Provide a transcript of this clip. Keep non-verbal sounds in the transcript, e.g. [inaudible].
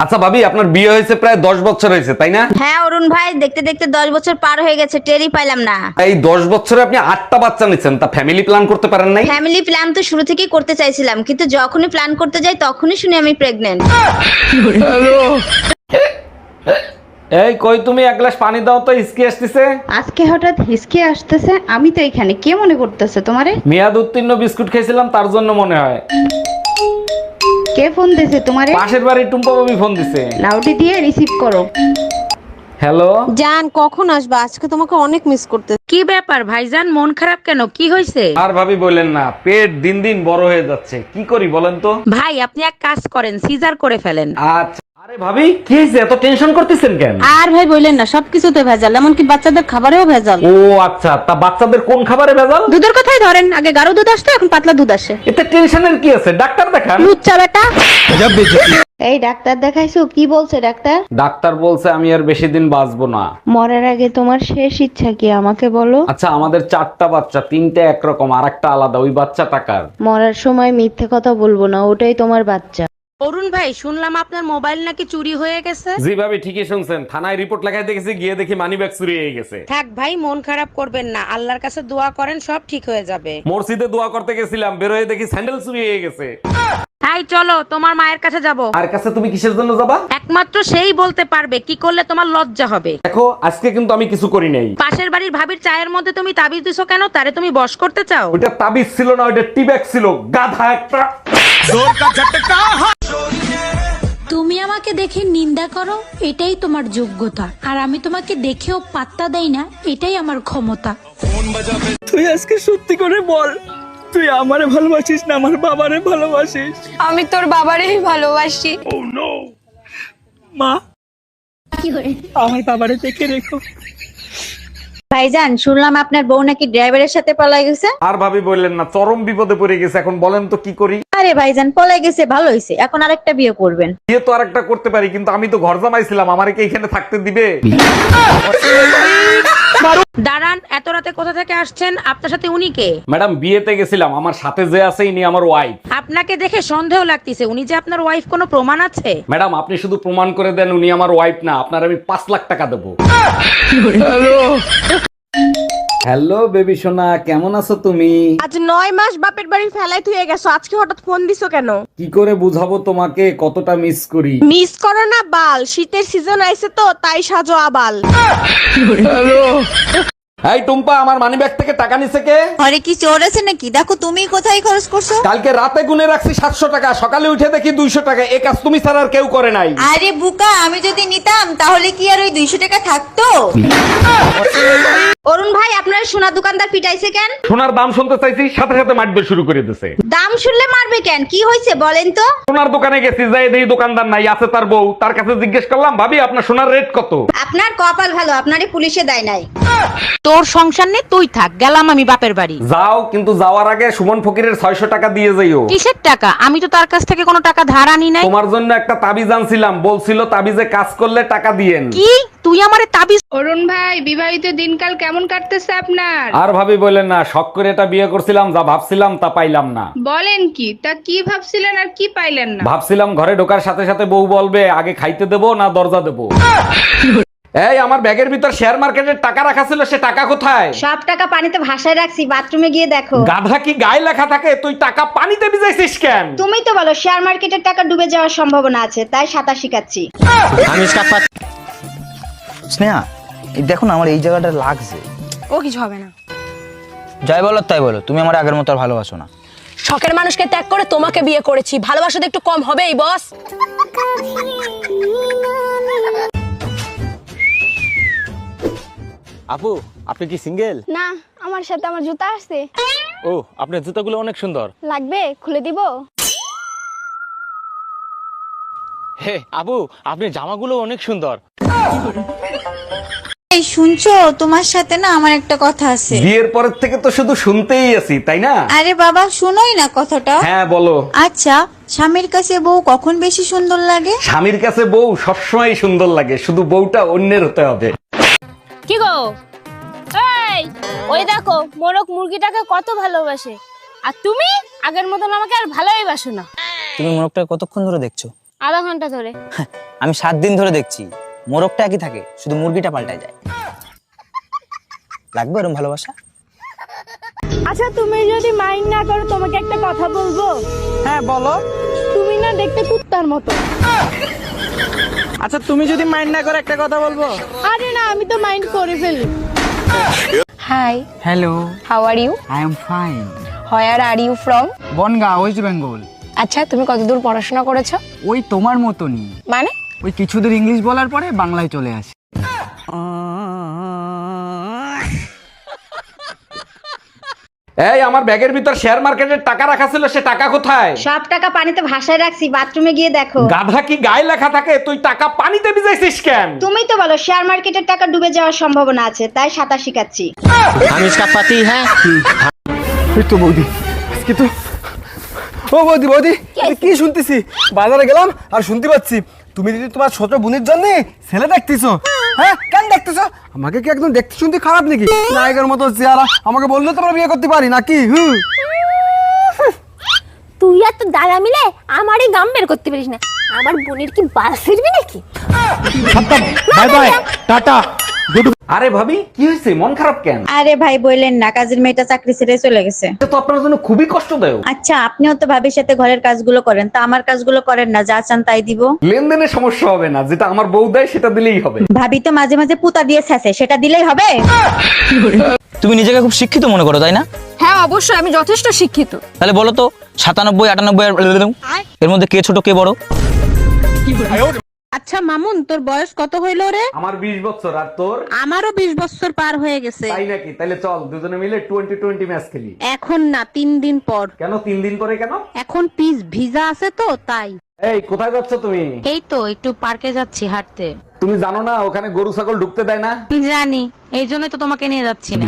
আচ্ছা ভাবি আপনার বিয়ে হয়েছে প্রায় দশ বছর হয়েছে তাই না? হ্যাঁ অরুণ ভাই দেখতে দেখতে দশ বছর পার হয়ে গেছে টেরই পাইলাম না। এই দশ বছরে আপনি আটটা বাচ্চা নিচ্ছেন তা ফ্যামিলি প্ল্যান করতে পারেন নাই? ফ্যামিলি প্ল্যান তো শুরু থেকেই করতে চাইছিলাম কিন্তু যখনই প্ল্যান করতে যাই তখনই শুনি আমি প্রেগনেন্ট [laughs] এই কই তুমি? এক গ্লাস পানি দাও তো ইসকি আসতেছে। আজকে হঠাৎ হিসকে আসতেছে আমি তো এখানে কে মনে করতেছে তোমারে? মেয়াদ উত্তীর্ণ বিস্কুট খেয়েছিলাম তার জন্য মনে হয়। কে ফোন দিছে তোমারে? পাশের বাড়ির টুম্পা বাবু ফোন দিছে। লাউডি দিয়ে রিসিভ করো। হ্যালো জান কখন আসবা? আজকে তোমাকে অনেক মিস করতে কি ব্যাপার ভাইজান? মন খারাপ কেন? কি হয়েছে আর ভাবি বলেন না পেট দিন দিন বড় হয়ে যাচ্ছে। কি করি বলেন তো? ভাই আপনি এক কাজ করেন সিজার করে ফেলেন। আচ্ছা। আরে ভাবি কি হয়েছে? এত টেনশন করতেছেন কেন? আর ভাই বললেন না সবকিছুতে ভেজাল এমনকি বাচ্চাদের খাবারেও ভেজাল। ও আচ্ছা তা বাচ্চাদের কোন খাবারে ভেজাল? দুধের কথাই ধরেন আগে গাঢ় দুধ আসতো এখন পাতলা দুধ আসে। এতে টেনশনের কি আছে? ডাক্তার দেখান। লুচ্চা বেটা। এই ডাক্তার দেখাইছো? কি বলছে ডাক্তার? ডাক্তার বলছে আমি আর বেশি দিন বাঁচবো না। মরার আগে তোমার শেষ ইচ্ছা কি আমাকে বলো? আচ্ছা আমাদের চারটা বাচ্চা তিনটে একরকম আর একটা আলাদা ওই বাচ্চা টাকার মরার সময় মিথ্যে কথা বলব না ওটাই তোমার বাচ্চা। অরুণ ভাই শুনলাম আপনার মোবাইল নাকি চুরি হয়ে গেছে। জি ভাবি ঠিকই শুনছেন। থানায় রিপোর্ট লেখাই দেখেছি গিয়ে দেখি মানি ব্যাগ চুরি হয়ে গেছে। থাক ভাই মন খারাপ করবেন না। আল্লাহর কাছে দোয়া করেন সব ঠিক হয়ে যাবে। মসজিদে দোয়া করতে গেছিলাম বেরোয় দেখি স্যান্ডেল চুরি হয়ে গেছে। তাই চলো তোমার মায়ের কাছে যাব। আর কাছে তুমি কিসের জন্য যাবা? একমাত্র সেই বলতে পারবে কি করলে তোমার লজ্জা হবে। দেখো আজকে কিন্তু আমি কিছু করি নাই। পাশের বাড়ির ভাবির চায়ের মধ্যে তুমি তাবিজ দিছো কেন? তারে তুমি বশ করতে চাও? ওটা তাবিজ ছিল না ওইটা টিব্যাগ ছিল গাধা একটা। তুমি আমাকে দেখে নিন্দা করো এটাই তোমার যোগ্যতা। আর আমি তোমাকে দেখেও পাত্তা দেই না এটাই আমার ক্ষমতা। তুই আজকে সত্যি করে বল তুই আমারে ভালোবাসিস না আমার বাবারে ভালোবাসিস? আমি তোর বাবারেই ভালোবাসি। মা আমার বাবারে দেখে রেখো। ভাইজান শুনলাম আপনার বউ নাকি ড্রাইভারের সাথে পলাই গেছে। আর ভাবি বললেন না চরম বিপদে পড়ে গেছে এখন বলেন তো কি করি? আরে ভাইজান পলাই গেছে ভালো হয়েছে এখন আরেকটা বিয়ে করবেন। বিয়ে তো আরেকটা করতে পারি কিন্তু আমি তো ঘর জামাইছিলাম আমারে কি এখানে থাকতে দিবে? দাঁড়ান এত রাতে কোথা থেকে আসছেন? আপনার সাথে উনি কে? ম্যাডাম বিয়েতে গেছিলাম আমার সাথে যে আছে ইনি আমার ওয়াইফ আপনাকে দেখে সন্দেহ লাগতেছে উনি যে আপনার ওয়াইফ কোনো প্রমাণ আছে? ম্যাডাম আপনি শুধু প্রমাণ করে দেন উনি আমার ওয়াইফ না আপনার আমি পাঁচ লাখ টাকা দেবো। হ্যালো বেবি সোনা কেমন আছো তুমি? আজ নয় মাস বাপের বাড়ি ফেলাই থুয়ে গেছো আজকে হঠাৎ ফোন দিছো কেন? কি করে বুঝাবো তোমাকে কতটা মিস করি? মিস করো না বাল শীতের সিজন আইছে তো তাই সাজো আবাল। এই টুম্পা আমার মানি ব্যাগ থেকে টাকা নিছে কে? ঘরে কি চোর আছে নাকি? দেখো তুমি কোথায় খরচ করছ? কালকে রাতে গুনে রাখছি সাতশো টাকা সকালে উঠে দেখি দুইশো টাকা। এ কাজ তুমি ছাড়া আর কেউ করে নাই। আরে বুকা আমি যদি নিতাম তাহলে কি আর ওই দুইশো টাকা থাকতো? অরুণ ভাই আপনার সোনা দোকানদার পিটাইছে কেন? সোনার দাম শুনতে চাইছি সাথে সাথে মাটবে শুরু করে দিছে। দাম শুনলে মারবে কেন? কি হয়েছে বলেন তো? সোনার দোকানে গেছি যাই দেখি দোকানদার নাই আছে তার বউ। তার কাছে জিজ্ঞেস করলাম ভাবি আপনার সোনার রেট কত? আপনার কপাল ভালো আপনারে পুলিশে দেয় নাই। তোর সংসার নেই তুই থাক গেলাম আমি বাপের বাড়ি। যাও কিন্তু যাওয়ার আগে সুমন ফকিরের ছয়শো টাকা দিয়ে যাইও কিসের টাকা? আমি তো তার কাছ থেকে কোনো টাকা ধার আনি নাই। তোমার জন্য একটা তাবিজ আনছিলাম বলছিল তাবিজে কাজ করলে টাকা দিয়েন। কি? তুই আমারে তাবিজ অরুণ ভাই বিবাহিত দিনকাল কেমন কাটতেছে আপনার? আর ভাবি বলেন না শখ করে এটা বিয়ে করছিলাম যা ভাবছিলাম তা পাইলাম না। বলেন কি তা কি ভাবছিলেন আর কি পাইলেন না? ভাবছিলাম ঘরে ঢোকার সাথে সাথে বউ বলবে আগে খাইতে দেবো না দরজা দেবো? এই আমার ব্যাগের ভিতর শেয়ার মার্কেটের টাকা রাখা ছিল সে টাকা কোথায়? সব টাকা পানিতে ভাসায় রাখছি বাথরুমে গিয়ে দেখো। গাধা কি গায়ে লেখা থাকে? তুই টাকা পানিতে ভিজাইছিস কেন? তুমি তো বলো শেয়ার মার্কেটের টাকা ডুবে যাওয়ার সম্ভাবনা আছে তাই সাঁতার শিখাচ্ছি। স্নেহা এই দেখো না আমার এই জায়গাটা লাগছে। ও কিছু হবে না। যাই বলো তাই বলো তুমি আমার আগের মতো আর ভালোবাসো না। শখের মানুষকে ত্যাগ করে তোমাকে বিয়ে করেছি ভালোবাসা তো একটু কম হবেই বস আপু আপনি কি সিঙ্গেল? না আমার সাথে আমার জুতা আসছে ও আপনার জুতাগুলো অনেক সুন্দর। লাগবে? খুলে দিব? হে আপু আপনি জামাগুলো অনেক সুন্দর। এই শুনছো? তোমার সাথে না আমার একটা কথা আছে। বিয়ের পরের থেকে তো শুধু শুনতেই আছি তাই না? আরে বাবা শুনোই না কথাটা। হ্যাঁ বলো। আচ্ছা স্বামীর কাছে বউ কখন বেশি সুন্দর লাগে? স্বামীর কাছে বউ সবসময় সুন্দর লাগে শুধু বউটা অন্যের হতে হবে। কি গো? এই ওই দেখো মোরক মুরগিটাকে কত ভালোবাসে। আর তুমি আগের মতন আমাকে আর ভালোই বাসো না। তুমি মোরগটা কতক্ষণ ধরে দেখছ? আধা ঘণ্টা ধরে। আমি সাত দিন ধরে দেখছি। মোরগটা একই থাকে শুধু মুরগিটা পাল্টায় যায়। লাগবে এরকম ভালোবাসা? আচ্ছা তুমি যদি মাইন্ড না করো তোমাকে একটা কথা বলব? হ্যাঁ বলো। তুমি না দেখতে কুত্তার মতো। আচ্ছা তুমি যদি মাইন্ড না করে একটা কথা বলব? আরে না আমি তো মাইন্ড করে ফেলি। Hi hello how are you I am fine where are you from Bongaon west Bengal আচ্ছা তুমি কতদূর পড়াশোনা করেছ? ওই তোমার মতনই। মানে? ওই কিছু দূর ইংলিশ বলার পরে বাংলায় চলে আসি। এই আমার ব্যাগের ভিতর শেয়ার মার্কেটের টাকা রাখা ছিল সে টাকা কোথায়? সব টাকা পানিতে ভাসায় রাখছি বাথরুমে গিয়ে দেখো। গাধা কি গায়ে লেখা থাকে? তুই টাকা পানিতে ভিজাইছিস কেন? তুমি তো বলো শেয়ার মার্কেটের টাকা ডুবে যাওয়ার সম্ভাবনা আছে তাই সাঁতার শিখাচ্ছি। আমি সাপাতি হ্যাঁ? তুই তো বৌদি আজকে তো ও বৌদি বৌদি কি শুনতেছি? বাজারে গেলাম আর শুনতে পাচ্ছি। তুমি যদি তোমার ছোট বোনের জন্য ছেলে দেখতেছো হ্যাঁ? কেন দেখতেছো? আমাকে কি একদম দেখতে শুনতে খারাপ নাকি? নায়কের মতো চেহারা আমাকে বললে তোমরা বিয়ে করতে পারি নাকি? হুম তুই আর তোর দাদা মিলে আমারই গাম বের করতে পারিস না। আমার বোনের কি বাল ফিরবি নাকি? Bye bye. টাটা। আরে ভাবি কি হয়েছে? মন খারাপ কেন? আরে ভাই বললেন না কাজের মেয়েটা চাকরি ছেড়ে চলে গেছে। এটা তো আপনার জন্য খুবই কষ্টদায়ক। আচ্ছা আপনিও তো ভাবির সাথে ঘরের কাজগুলো করেন তা আমার কাজগুলো করেন না যা চান তাই দিব। লেনদেনে সমস্যা হবে না যেটা আমার বউ দেয় সেটা দিলেই হবে। ভাবি তো মাঝে মাঝে পুতা দিয়ে ছেঁচে সেটা দিলেই হবে? তুমি নিজেকে খুব শিক্ষিত মনে করো তাই না? হ্যাঁ অবশ্যই আমি যথেষ্ট শিক্ষিত। তাহলে বলো তো সাতানব্বই আটানব্বই এর মধ্যে কে ছোট কে বড়? আচ্ছা মামুন তোর বয়স কত হইল রে? আমার বিশ বছর আর তোর? আমারও বিশ বছর পার হয়ে গেছে। তাই নাকি? তাহলে চল দুজনে মিলে টোয়েন্টি টোয়েন্টি ম্যাচ খেলি। এখন না তিন দিন পর। কেন তিন দিন পরে কেন? এখন পিস ভিজা আছে তো তাই। এই কোথায় যাচ্ছ তুমি? এই তো একটু পার্কে যাচ্ছি হাঁটতে। তুমি জানো না ওখানে গরু ছাগল ঢুকতে দেয় না? জানি এই জন্যই তো তোমাকে নিয়ে যাচ্ছি না।